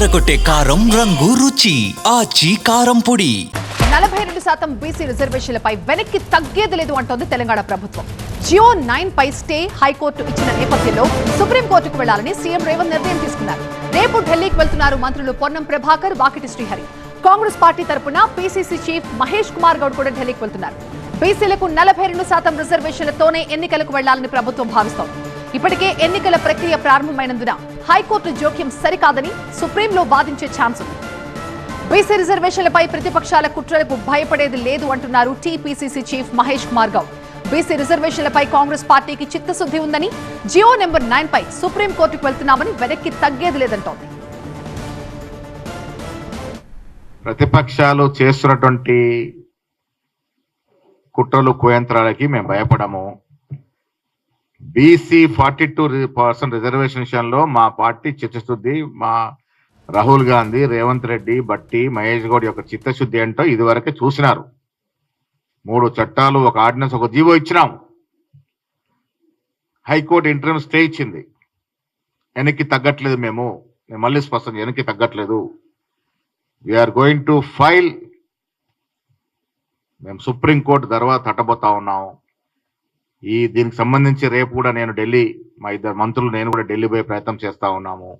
అదరగొట్టే కారం రంగు రుచి ఆచి కారం పొడి. నలభై రెండు శాతం బీసీ రిజర్వేషన్లపై వెనక్కి తగ్గేది లేదు అంటోంది తెలంగాణ ప్రభుత్వం. జియో నైన్ పై స్టే హైకోర్టు ఇచ్చిన నేపథ్యంలో సుప్రీంకోర్టుకు వెళ్ళాలని సీఎం రేవంత్ నిర్ణయం తీసుకున్నారు. రేపు ఢిల్లీకి వెళ్తున్నారు మంత్రులు పొన్నం ప్రభాకర్ వాకిటి శ్రీహరి. కాంగ్రెస్ పార్టీ తరపున పీసీసీ చీఫ్ మహేష్ కుమార్ గౌడ్ కూడా ఢిల్లీకి వెళ్తున్నారు. బీసీలకు నలభై రెండు శాతం రిజర్వేషన్లతోనే ఎన్నికలకు వెళ్ళాలని ప్రభుత్వం భావిస్తోంది. ఇప్పటికే ఎన్నికల ప్రక్రియ ప్రారంభమైనందున హైకోర్టు జోక్యం సరికాదని సుప్రీంలో వాదించే ఛాన్స్ ఉంది. బీసీ రిజర్వేషన్లపై ప్రతిపక్షాల కుట్రలకు భయపడేది లేదు అంటున్నారు TPCC chief Mahesh Kumar Goud. BC రిజర్వేషన్లపై Congress పార్టీకి చిత్తశుద్ధి ఉందని జియో నెంబర్ నైన్ పై సుప్రీంకోర్టుకు వెళ్తున్నామని వెనక్కి తగ్గేది లేదంటోంది. ప్రతిపక్షాలు చేస్తున్నటువంటి కుట్రలు కుయంత్రాలకి మేము భయపడము. BC forty two percent reservation విషయంలో మా పార్టీ చర్చిస్తుంది మా రాహుల్ గాంధీ రేవంత్ రెడ్డి బట్టి మహేష్ గౌడ్ యొక్క చిత్తశుద్ధి ఏంటో ఇదివరకే చూసినారు. మూడు చట్టాలు ఒక ఆర్డినెన్స్ ఒక జీవో ఇచ్చినాము. హైకోర్టు ఇంటర్మ్ స్టే ఇచ్చింది. వెనక్కి తగ్గట్లేదు మేము. నేను మళ్ళీ స్పష్టం వెనక్కి తగ్గట్లేదు. వీఆర్ గోయింగ్ టు ఫైల్ మేము సుప్రీంకోర్టు తర్వాత తట్టబోతా ఉన్నాము. ఈ దీనికి సంబంధించి రేపు కూడా నేను ఢిల్లీ మా ఇద్దరు మంత్రులు నేను కూడా ఢిల్లీ పోయే ప్రయత్నం చేస్తా ఉన్నాము.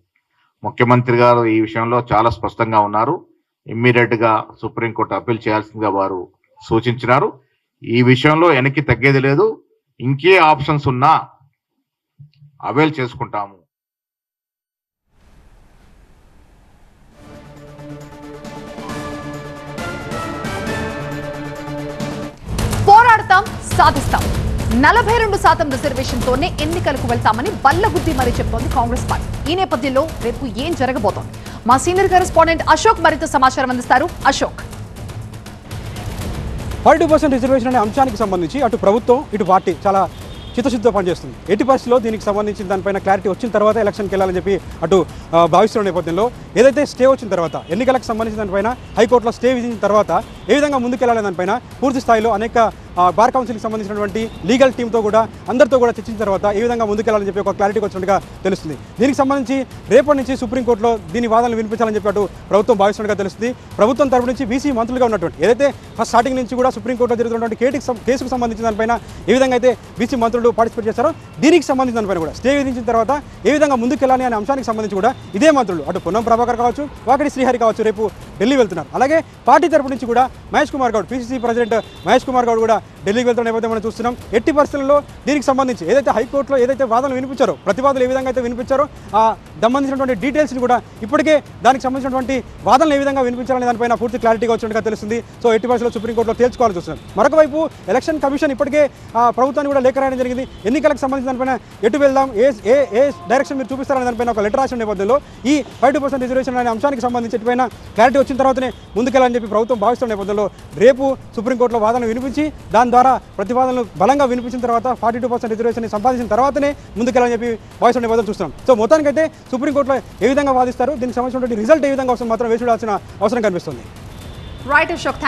ముఖ్యమంత్రి గారు ఈ విషయంలో చాలా స్పష్టంగా ఉన్నారు. ఇమ్మీడియట్గా సుప్రీంకోర్టు అప్పీల్ చేయాల్సిందిగా వారు సూచించినారు. ఈ విషయంలో వెనక్కి తగ్గేది లేదు. ఇంకే ఆప్షన్స్ ఉన్నా అవైల్ చేసుకుంటాము. పోరాడతాం సాధిస్తాం. నలభై రెండు శాతం రిజర్వేషన్తోనే ఎన్నికలకు వెళ్తామని బల్లగుద్ది మరీ చెప్తోంది కాంగ్రెస్ పార్టీ. ఈ నేపథ్యంలో రేపు ఏం జరగబోతోంది? మా సీనియర్ కరెస్పాండెంట్ అశోక్ మరింత సమాచారం అందిస్తారు. అశోక్. ఫార్టీ పర్సెంట్ రిజర్వేషన్ అనే అంశానికి సంబంధించి అటు ప్రభుత్వం ఇటు పార్టీ చాలా చిత్తశుద్ధితో పనిచేస్తుంది. ఎట్టి పరిస్థితిలో దీనికి సంబంధించిన దానిపైన క్లారిటీ వచ్చిన తర్వాత ఎలక్షన్కి వెళ్ళాలని చెప్పి అటు భావిస్తున్న నేపథ్యంలో ఏదైతే స్టే వచ్చిన తర్వాత ఎన్నికలకు సంబంధించిన దానిపైన హైకోర్టులో స్టే విధించిన తర్వాత ఏ విధంగా ముందుకెళ్ళాలి దానిపైన పూర్తి స్థాయిలో అనేక బార్ కౌన్సిల్కి సంబంధించినటువంటి లీగల్ టీంతో కూడా అందరితో కూడా చర్చించిన తర్వాత ఏ విధంగా ముందుకెళ్ళాలని చెప్పి ఒక క్లారిటీకి వచ్చినట్టుగా తెలుస్తుంది. దీనికి సంబంధించి రేపటి నుంచి సుప్రీంకోర్టులో దీని వాదనలు వినిపించాలని చెప్పి అటు ప్రభుత్వం భావిస్తున్నట్టుగా తెలుస్తుంది. ప్రభుత్వం తరపు నుంచి బీసీ మంత్రులుగా ఉన్నటువంటి ఏదైతే ఫస్ట్ స్టార్టింగ్ నుంచి కూడా సుప్రీంకోర్టులో జరుగుతున్నటువంటి కేటుకి కేసుకు సంబంధించిన దానిపైన ఏ విధంగా అయితే బీసీ మంత్రులు పార్టిసిపేట్ చేస్తారో దీనికి సంబంధించిన దానిపైన కూడా స్టే విధించిన తర్వాత ఏ విధంగా ముందుకెళ్ళాలి అనే అంశానికి సంబంధించి కూడా ఇదే మంత్రులు అటు పొన్నం ప్రభాకర్ కావచ్చు వాకటి శ్రీహరి కావచ్చు రేపు ఢిల్లీ వెళ్తున్నారు. అలాగే పార్టీ తరపు నుంచి కూడా మహేష్ కుమార్ గౌడ్ పీసీసీ ప్రెసిడెంట్ మహేష్ కుమార్ గౌడ్ కూడా ఢిల్లీకి వెళ్తున్న నేపథ్యం మనం చూస్తున్నాం. ఎట్టి పరిస్థితుల్లో దీనికి సంబంధించి ఏదైతే హైకోర్టులో ఏదైతే వాదనలు వినిపించారో ప్రతివాదులు ఏ విధంగా అయితే వినిపించారో ఆ సంబంధించినటువంటి డీటెయిల్స్ని కూడా ఇప్పటికే దానికి సంబంధించినటువంటి వాదనలు ఏ విధంగా వినిపించాలనే దానిపైన పూర్తి క్లారిటీగా వచ్చినట్టుగా తెలుస్తుంది. సో ఎట్టి పరిస్థితుల్లో సుప్రీంకోర్టులో తేల్చుకోవాలని చూస్తున్నాం. మరొక వైపు ఎలక్షన్ కమిషన్ ఇప్పటికే ఆ ప్రభుత్వాన్ని కూడా లేఖ రాయడం జరిగింది. ఎన్నికలకు సంబంధించిన దానిపైన ఎటు వెళ్దాం ఏ ఏ ఏ డైరెక్షన్ మీరు చూపిస్తారనే దానిపైన ఒక లెటర్ రాసిన నేపథ్యంలో ఈ ఫైవ్ టూ పర్సెంట్ రిజర్వేషన్ అనే అంశానికి సంబంధించి ఎటుపైన క్లారిటీ వచ్చిన తర్వాతనే ముందుకెళ్ళాలని చెప్పి ప్రభుత్వం భావిస్తున్న నేపథ్యంలో రేపు సుప్రీంకోర్టులో వాదన వినిపించి దాని ద్వారా ప్రతిపాదనలు బలంగా వినిపించిన తర్వాత ఫార్టీ టూ పర్సెంట్ రిజర్వేషన్ సంపాదించిన తర్వాతనే ముందుకెళ్ళని చెప్పి భావిస్తున్న నేపథ్యం చూస్తున్నాం. సో మొత్తానికైతే సుప్రీంకోర్టులో ఏ విధంగా వాదిస్తారు? దీనికి సంబంధించినటువంటి రిజల్ట్ ఏ విధంగా వస్తుంది మాత్రం వేసి చూడాల్సిన అవసరం కనిపిస్తుంది. రైట్ అశోక్